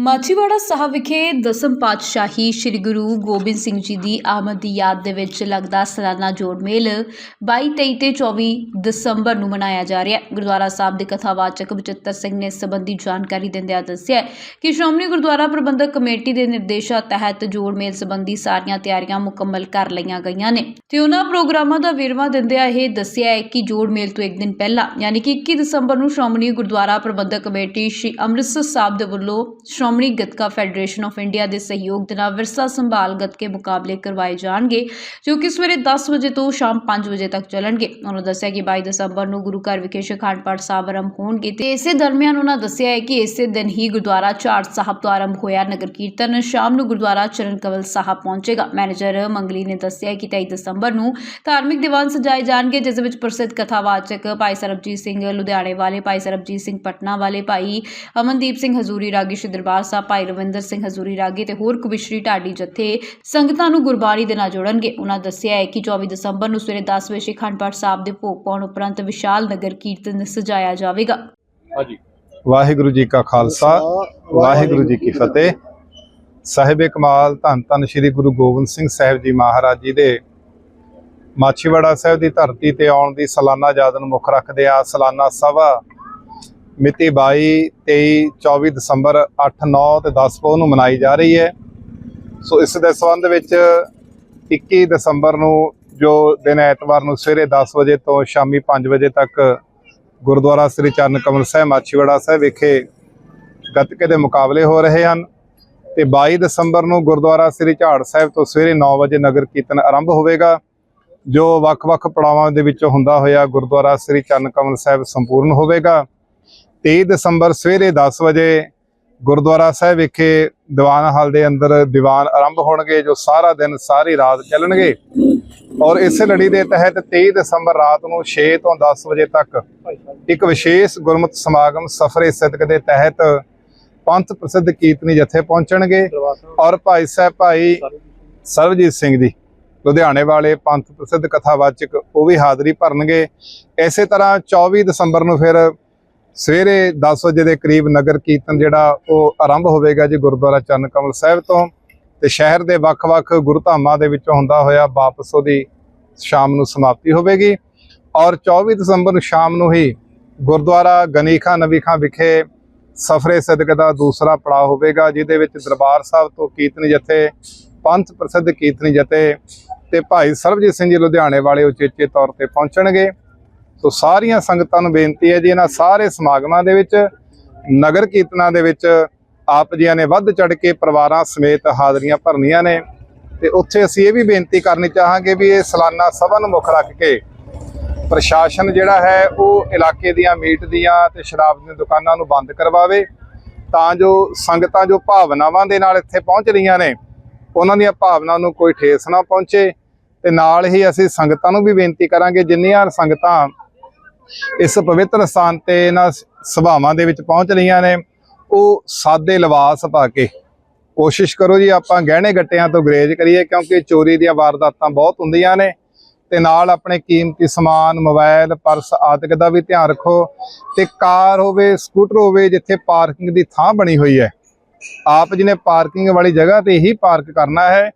ਮਾਚੀਵਾੜਾ ਸਾਹਿਬ ਵਿਖੇ ਦਸਮ ਪਾਤਸ਼ਾਹੀ ਸ੍ਰੀ ਗੁਰੂ ਗੋਬਿੰਦ ਸਿੰਘ ਜੀ ਦੀ ਆਮਦ ਦੀ ਯਾਦ ਦੇ ਵਿੱਚ ਲੱਗਦਾ ਸਾਲਾਨਾ ਜੋੜ ਮੇਲ 22 23 ਤੇ 24 ਦਸੰਬਰ ਨੂੰ ਮਨਾਇਆ ਜਾ ਰਿਹਾ ਹੈ। ਗੁਰਦੁਆਰਾ ਸਾਹਿਬ ਦੇ ਕਥਾਵਾਚਕ ਬਚਿੱਤਰ ਸਿੰਘ ਨੇ ਇਸ ਸੰਬੰਧੀ ਜਾਣਕਾਰੀ ਦਿੰਦਿਆਂ ਦੱਸਿਆ ਕਿ ਸ਼੍ਰੋਮਣੀ ਗੁਰਦੁਆਰਾ ਪ੍ਰਬੰਧਕ ਕਮੇਟੀ ਦੇ ਨਿਰਦੇਸ਼ਾਂ ਤਹਿਤ ਜੋੜ ਮੇਲ ਸੰਬੰਧੀ ਸਾਰੀਆਂ ਤਿਆਰੀਆਂ ਮੁਕੰਮਲ ਕਰ ਲਈਆਂ ਗਈਆਂ ਨੇ ਤੇ ਉਹਨਾਂ ਪ੍ਰੋਗਰਾਮਾਂ ਦਾ ਵੇਰਵਾ ਦਿੰਦਿਆਂ ਇਹ ਦੱਸਿਆ ਹੈ ਕਿ ਜੋੜ ਮੇਲ ਤੋਂ ਇੱਕ ਦਿਨ ਪਹਿਲਾਂ, ਯਾਨੀ ਕਿ 21 ਦਸੰਬਰ ਨੂੰ ਸ਼੍ਰੋਮਣੀ ਗੁਰਦੁਆਰਾ ਪ੍ਰਬੰਧਕ ਕਮੇਟੀ ਸ਼੍ਰੀ ਅੰਮ੍ਰਿਤਸਰ ਸਾਹਿਬ ਦੇ ਵੱਲੋਂ Shiromani Gatka federation of India ਦੇ ਸਹਿਯੋਗ ਦੇ ਨਾਲ ਵਿਰਸਾ ਸੰਭਾਲ ਗੱਤਕੇ ਮੁਕਾਬਲੇ ਕਰਵਾਏ ਜਾਣਗੇ, ਜੋ ਕਿ ਸਵੇਰੇ 10 ਵਜੇ ਤੋਂ ਸ਼ਾਮ 5 ਵਜੇ ਤੱਕ ਚੱਲਣਗੇ। ਉਹਨਾਂ ਦੱਸਿਆ ਕਿ 22 ਦਸੰਬਰ ਨੂੰ ਗੁਰੂ ਘਰ ਵਿਖੇ ਅਖੰਡ ਪਾਠ ਸਾਹਿਬ ਆਰੰਭ ਹੋਣਗੇ ਤੇ ਇਸੇ ਦਰਮਿਆਨ ਉਹਨਾਂ ਦੱਸਿਆ ਹੈ ਕਿ ਇਸੇ ਦਿਨ ਹੀ ਗੁਰਦੁਆਰਾ ਝਾੜ ਸਾਹਿਬ ਤੋਂ ਆਰੰਭ ਹੋਇਆ ਨਗਰ ਕੀਰਤਨ। ਸ਼ਾਮ ਨੂੰ ਗੁਰਦੁਆਰਾ ਚਰਨ ਕਵਲ ਸਾਹਿਬ ਪਹੁੰਚੇਗਾ। ਮੈਨੇਜਰ ਮੰਗਲੀ ਨੇ ਦੱਸਿਆ ਕਿ 23 ਦਸੰਬਰ ਨੂੰ ਧਾਰਮਿਕ ਦੀਵਾਨ ਸਜਾਏ ਜਾਣਗੇ, ਜਿਸ ਵਿੱਚ ਪ੍ਰਸਿੱਧ ਕਥਾਵਾਚਕ ਭਾਈ ਸਰਬਜੀਤ ਸਿੰਘ ਲੁਧਿਆਣੇ ਵਾਲੇ, ਭਾਈ ਸਰਬਜੀਤ ਸਿੰਘ ਪਟਨਾ ਵਾਲੇ, ਭਾਈ ਅਮਨਦੀਪ ਸਿੰਘ ਹਜ਼ੂਰੀ ਰਾਗੀ ਦਰਬਾਰ ਸਾਹਿਬ ਭਾਈ ਰਵਿੰਦਰ ਸਿੰਘ ਹਜ਼ੂਰੀ ਰਾਗੀ ਤੇ ਹੋਰ ਕਵਿਸ਼ਰੀ ਢਾਡੀ ਜਥੇ ਸੰਗਤਾਂ ਨੂੰ ਗੁਰਬਾਣੀ ਦੇ ਨਾਲ ਜੋੜਨਗੇ। ਉਹਨਾਂ ਦੱਸਿਆ ਹੈ ਕਿ 24 ਦਸੰਬਰ ਨੂੰ ਸਵੇਰੇ 10 ਵਜੇ ਅਖੰਡ ਪਾਠ ਸਾਹਿਬ ਦੇ ਭੋਗ ਪਾਉਣ ਉਪਰੰਤ ਵਿਸ਼ਾਲ ਨਗਰ ਕੀਰਤਨ ਸਜਾਇਆ ਜਾਵੇਗਾ। ਹਾਂਜੀ। ਵਾਹਿਗੁਰੂ ਜੀ ਕਾ ਖਾਲਸਾ ਵਾਹਿਗੁਰੂ ਜੀ ਕੀ ਫਤਿਹ। ਸਾਹਿਬ ਕਮਾਲ ਧੰਨ ਧੰਨ ਸ੍ਰੀ ਗੁਰੂ ਗੋਬਿੰਦ ਸਿੰਘ ਸਾਹਿਬ ਜੀ ਮਹਾਰਾਜ ਜੀ ਦੇ ਮਾਛੀਵਾੜਾ ਸਾਹਿਬ ਦੀ ਧਰਤੀ ਤੇ ਆਉਣ ਦੀ ਸਾਲਾਨਾ ਯਾਦ ਨੂੰ ਮੁੱਖ ਰੱਖਦੇ ਆ। ਸਾਲਾਨਾ ਸਭਾ ਮਿਤੀ 22 23 24 ਦਸੰਬਰ 8 9 ਤੇ 10 ਪੋਹ ਨੂੰ ਮਨਾਈ ਜਾ ਰਹੀ ਹੈ। ਸੋ ਇਸ ਦੇ ਸੰਬੰਧ ਵਿੱਚ 21 ਦਸੰਬਰ ਨੂੰ ਜੋ ਦਿਨ ਐਤਵਾਰ ਨੂੰ ਸਵੇਰੇ 10 ਵਜੇ ਤੋਂ ਸ਼ਾਮੀ 5 ਵਜੇ ਤੱਕ ਗੁਰਦੁਆਰਾ ਸ੍ਰੀ ਚਰਨ ਕਮਲ ਸਾਹਿਬ, ਮਾਛੀਵਾੜਾ ਸਾਹਿਬ ਵਿਖੇ ਗੱਤਕੇ ਦੇ ਮੁਕਾਬਲੇ ਹੋ ਰਹੇ ਹਨ ਤੇ 22 ਦਸੰਬਰ ਨੂੰ ਗੁਰਦੁਆਰਾ ਸ੍ਰੀ ਝਾੜ ਸਾਹਿਬ ਤੋਂ ਸਵੇਰੇ 9 ਵਜੇ ਨਗਰ ਕੀਰਤਨ ਆਰੰਭ ਹੋਵੇਗਾ, ਜੋ ਵੱਖ-ਵੱਖ ਪੜਾਵਾਂ ਦੇ ਵਿੱਚੋਂ ਹੁੰਦਾ ਹੋਇਆ ਗੁਰਦੁਆਰਾ ਸ੍ਰੀ ਚਰਨ ਕਮਲ ਸਾਹਿਬ ਸੰਪੂਰਨ ਹੋਵੇਗਾ। 23 ਦਸੰਬਰ ਸਵੇਰੇ 10 ਵਜੇ ਗੁਰਦੁਆਰਾ ਸਾਹਿਬ ਵਿਖੇ ਦੀਵਾਨ ਹਾਲ ਦੇ ਅੰਦਰ ਦੀਵਾਨ ਆਰੰਭ ਹੋਣਗੇ, ਜੋ ਸਾਰਾ ਦਿਨ, ਸਾਰੀ ਰਾਤ ਚੱਲਣਗੇ। ਔਰ ਇਸ ਲੜੀ ਦੇ ਤਹਿਤ 23 ਦਸੰਬਰ ਰਾਤ ਨੂੰ 6 ਤੋਂ 10 ਵਜੇ ਤੱਕ ਇੱਕ ਵਿਸ਼ੇਸ਼ ਗੁਰਮਤਿ ਸਮਾਗਮ ਸਫਰੇ ਸਿੱਧਕ ਦੇ ਤਹਿਤ ਪੰਥ ਪ੍ਰਸਿੱਧ ਕੀਰਤਨੀ ਜਥੇ ਪਹੁੰਚਣਗੇ। ਔਰ ਭਾਈ ਸਾਹਿਬ, ਭਾਈ ਸਰਬਜੀਤ ਸਿੰਘ ਜੀ, ਲੁਧਿਆਣੇ ਵਾਲੇ ਪੰਥ ਪ੍ਰਸਿੱਧ ਕਥਾਵਾਚਕ, ਉਹ ਵੀ ਹਾਜ਼ਰੀ ਭਰਨਗੇ। ਇਸੇ ਤਰ੍ਹਾਂ 24 ਦਸੰਬਰ ਨੂੰ ਫਿਰ ਸਵੇਰੇ 10 ਵਜੇ ਦੇ ਕਰੀਬ ਨਗਰ ਕੀਰਤਨ ਜਿਹੜਾ ਉਹ ਆਰੰਭ ਹੋਵੇਗਾ ਜੀ ਗੁਰਦੁਆਰਾ ਚਰਨ ਕਮਲ ਸਾਹਿਬ ਤੋਂ ਤੇ ਸ਼ਹਿਰ ਦੇ ਵੱਖ-ਵੱਖ ਗੁਰਧਾਮਾਂ ਦੇ ਵਿੱਚੋਂ ਹੁੰਦਾ ਹੋਇਆ ਵਾਪਸ ਉਹਦੀ ਸ਼ਾਮ ਨੂੰ ਸਮਾਪਤੀ ਹੋਵੇਗੀ। ਔਰ 24 ਦਸੰਬਰ ਨੂੰ ਸ਼ਾਮ ਨੂੰ ਹੀ ਗੁਰਦੁਆਰਾ ਗਨੀਖਾ ਨਵੀਖਾ ਵਿਖੇ ਸਫਰੇ ਸਦਕ ਦਾ ਦੂਸਰਾ ਪੜਾਅ ਹੋਵੇਗਾ, ਜਿਹਦੇ ਵਿੱਚ ਦਰਬਾਰ ਸਾਹਿਬ ਤੋਂ ਕੀਰਤਨੀ ਜਥੇ, ਪੰਥ ਪ੍ਰਸਿੱਧ ਕੀਰਤਨੀ ਜਥੇ ਤੇ ਭਾਈ ਸਰਬਜੀਤ ਸਿੰਘ ਜੀ ਲੁਧਿਆਣੇ ਵਾਲੇ ਉਚੇਚੇ ਤੌਰ ਤੇ ਪਹੁੰਚਣਗੇ। ਸੋ ਸਾਰੀਆਂ ਸੰਗਤਾਂ ਨੂੰ ਬੇਨਤੀ ਹੈ ਜੀ, ਇਹਨਾਂ ਸਾਰੇ ਸਮਾਗਮਾਂ ਦੇ ਵਿੱਚ, ਨਗਰ ਕੀਰਤਨਾਂ ਦੇ ਵਿੱਚ ਆਪ ਜੀਆਂ ਨੇ ਵੱਧ ਚੜ ਕੇ ਪਰਿਵਾਰਾਂ ਸਮੇਤ ਹਾਜ਼ਰੀਆਂ ਭਰਨੀਆਂ ਨੇ। ਤੇ ਉੱਥੇ ਅਸੀਂ ਇਹ ਵੀ ਬੇਨਤੀ ਕਰਨੀ ਚਾਹਾਂਗੇ ਵੀ ਇਹ ਸਾਲਾਨਾ ਸਭਾ ਨੂੰ ਮੁੱਖ ਰੱਖ ਕੇ ਪ੍ਰਸ਼ਾਸਨ ਜਿਹੜਾ ਹੈ, ਉਹ ਇਲਾਕੇ ਦੀਆਂ ਮੀਟ ਦੀਆਂ ਤੇ ਸ਼ਰਾਬ ਦੀਆਂ ਦੁਕਾਨਾਂ ਨੂੰ ਬੰਦ ਕਰਵਾਵੇ ਤਾਂ ਜੋ ਸੰਗਤਾਂ ਜੋ ਭਾਵਨਾਵਾਂ ਦੇ ਨਾਲ ਇੱਥੇ ਪਹੁੰਚ ਰਹੀਆਂ ਨੇ, ਉਹਨਾਂ ਦੀਆਂ ਭਾਵਨਾਵਾਂ ਨੂੰ ਕੋਈ ਠੇਸ ਨਾ ਪਹੁੰਚੇ। ਤੇ ਨਾਲ ਹੀ ਅਸੀਂ ਸੰਗਤਾਂ ਨੂੰ ਵੀ ਬੇਨਤੀ ਕਰਾਂਗੇ, ਜਿੰਨੀਆਂ ਸੰਗਤਾਂ ਇਸ ਪਵਿੱਤਰ ਸਥਾਨ ਤੇ ਇਹਨਾਂ ਸਭਾਵਾਂ ਦੇ ਵਿੱਚ ਪਹੁੰਚ ਰਹੀਆਂ ਨੇ। ਉਹ ਸਾਦੇ ਲਿਬਾਸ ਪਾ ਕੇ। ਕੋਸ਼ਿਸ਼ ਕਰੋ ਜੀ ਆਪਾਂ ਗਹਿਣੇ ਗੱਟਿਆਂ ਤੋਂ ਗਰੇਜ ਕਰੀਏ, ਕਿਉਂਕਿ ਚੋਰੀ ਦੀਆਂ ਵਾਰਦਾਤਾਂ ਬਹੁਤ ਹੁੰਦੀਆਂ ਨੇ। ਤੇ ਨਾਲ ਆਪਣੇ ਕੀਮਤੀ ਸਮਾਨ ਮੋਬਾਈਲ ਪਰਸ ਆਦਿਕ ਦਾ ਵੀ ਧਿਆਨ ਰੱਖੋ। ਤੇ ਕਾਰ ਹੋਵੇ, ਸਕੂਟਰ ਹੋਵੇ, ਜਿੱਥੇ ਪਾਰਕਿੰਗ ਦੀ ਥਾਂ ਬਣੀ ਹੋਈ ਹੈ। ਆਪ ਜੀ ਨੇ ਪਾਰਕਿੰਗ ਵਾਲੀ ਜਗ੍ਹਾ ਤੇ ਹੀ ਪਾਰਕ ਕਰਨਾ ਹੈ,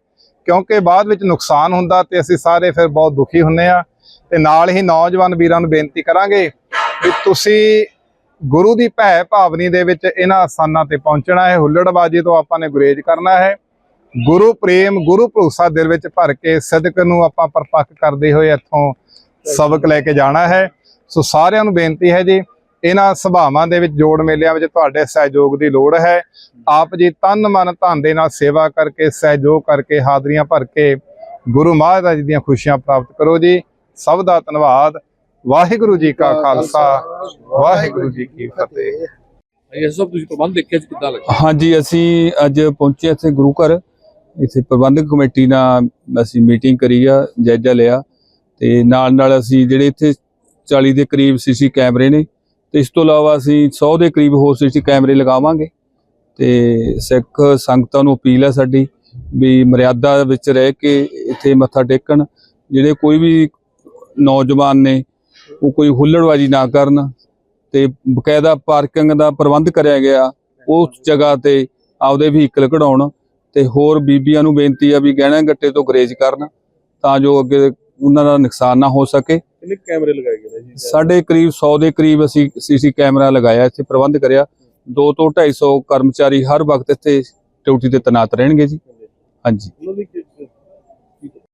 ਕਿਉਂਕਿ ਬਾਅਦ ਵਿੱਚ ਨੁਕਸਾਨ ਹੁੰਦਾ ਤੇ ਅਸੀਂ ਸਾਰੇ ਫਿਰ ਬਹੁਤ ਦੁਖੀ ਹੁੰਨੇ ਆ ਤੇ ਨਾਲ ਹੀ ਨੌਜਵਾਨ ਵੀਰਾਂ ਨੂੰ ਬੇਨਤੀ ਕਰਾਂਗੇ ਕਿ ਤੁਸੀਂ ਗੁਰੂ ਦੀ ਭੈ ਭਾਵਨੀ ਦੇ ਵਿੱਚ ਇਹਨਾਂ ਸਥਾਨਾਂ ਤੇ ਪਹੁੰਚਣਾ ਹੈ, ਹੁੱਲੜਬਾਜੀ ਤੋਂ ਆਪਾਂ ਨੇ ਗੁਰੇਜ ਕਰਨਾ ਹੈ। ਗੁਰੂ ਪ੍ਰੇਮ, ਗੁਰੂ ਭਰੋਸਾ ਦਿਲ ਵਿੱਚ ਭਰ ਕੇ ਸਦਕ ਨੂੰ ਆਪਾਂ ਪਰਪੱਕ ਕਰਦੇ ਹੋਏ ਇੱਥੋਂ ਸਬਕ ਲੈ ਕੇ ਜਾਣਾ ਹੈ। ਸੋ ਸਾਰਿਆਂ ਨੂੰ ਬੇਨਤੀ ਹੈ ਜੀ, ਇਹਨਾਂ ਸਭਾਵਾਂ ਦੇ ਵਿੱਚ ਜੋੜ ਮੇਲਿਆਂ ਵਿੱਚ ਤੁਹਾਡੇ ਸਹਿਯੋਗ ਦੀ ਲੋੜ ਹੈ। ਆਪ ਜੀ ਤਨ, ਮਨ, ਧਨ ਦੇ ਨਾਲ ਸੇਵਾ ਕਰਕੇ, ਸਹਿਯੋਗ ਕਰਕੇ ਹਾਜ਼ਰੀਆਂ ਭਰ ਕੇ ਗੁਰੂ ਮਹਾਰਾਜ ਦੀਆਂ ਖੁਸ਼ੀਆਂ ਪ੍ਰਾਪਤ ਕਰੋ ਜੀ। ਸਭ ਦਾ ਧੰਨਵਾਦ। ਵਾਹਿਗੁਰੂ ਜੀ ਕਾ ਖਾਲਸਾ। ਵਾਹਿਗੁਰੂ ਜੀ ਕੀ ਫਤਿਹ। ਇਹ ਸਭ ਤੁਸੀਂ ਪ੍ਰਬੰਧ ਦੇਖਿਆ ਸੀ ਕਿੱਦਾਂ ਲੱਗਾ? ਹਾਂਜੀ ਅਸੀਂ ਅੱਜ ਪਹੁੰਚੇ ਇੱਥੇ ਗੁਰੂ ਘਰ। ਇੱਥੇ ਪ੍ਰਬੰਧਕ ਕਮੇਟੀ ਨਾਲ ਅਸੀਂ ਮੀਟਿੰਗ ਕਰੀ ਆ ਜਾਇਜ਼ਾ ਲਿਆ। ਤੇ ਨਾਲ ਨਾਲ ਅਸੀਂ ਜਿਹੜੇ ਇੱਥੇ 40 ਦੇ ਕਰੀਬ ਸੀਸੀ ਕੈਮਰੇ ਨੇ ਤੇ ਇਸ ਤੋਂ ਇਲਾਵਾ ਅਸੀਂ 100 ਦੇ ਕਰੀਬ ਹੋਰ ਸੀਸੀ ਕੈਮਰੇ ਲਗਾਵਾਂਗੇ। ਤੇ ਸਿੱਖ ਸੰਗਤਾਂ ਨੂੰ ਅਪੀਲ ਹੈ ਸਾਡੀ ਵੀ ਮਰਿਆਦਾ ਵਿੱਚ ਰਹਿ ਕੇ ਇੱਥੇ ਮੱਥਾ ਟੇਕਣ ਜਿਹੜੇ ਕੋਈ ਵੀ ਨੌਜਵਾਨ ਨੇ ਉਹ ਕੋਈ ਹੁੱਲੜਬਾਜੀ ਨਾ ਕਰਨ ਤੇ ਬਕਾਇਦਾ ਪਾਰਕਿੰਗ ਦਾ ਪ੍ਰਬੰਧ ਕਰਿਆ ਗਿਆ। ਉਸ ਜਗ੍ਹਾ ਤੇ ਆਪਦੇ ਵਹੀਕਲ ਕਢਾਉਣ ਤੇ ਹੋਰ ਬੀਬੀਆਂ ਨੂੰ ਬੇਨਤੀ ਆ ਵੀ ਗਹਿਣਾ ਗੱਟੇ ਤੋਂ ਗਰੇਜ ਕਰਨ ਤਾਂ ਜੋ ਅੱਗੇ ਉਹਨਾਂ ਦਾ ਨੁਕਸਾਨ ਨਾ ਹੋ ਸਕੇ। ਕਿੰਨੇ ਕੈਮਰੇ ਲਗਾਏ ਗਏ ਨੇ ਜੀ? ਸਾਡੇ ਕਰੀਬ 100 ਦੇ ਕਰੀਬ ਅਸੀਂ ਸੀਸੀ ਕੈਮਰਾ ਲਗਾਇਆ ਇੱਥੇ ਪ੍ਰਬੰਧ ਕਰਿਆ। 2 ਤੋਂ 250 ਕਰਮਚਾਰੀ ਹਰ ਵਕਤ ਇੱਥੇ ਡਿਊਟੀ ਤੇ ਤੈਨਾਤ ਰਹਿਣਗੇ ਜੀ। ਹਾਂਜੀ।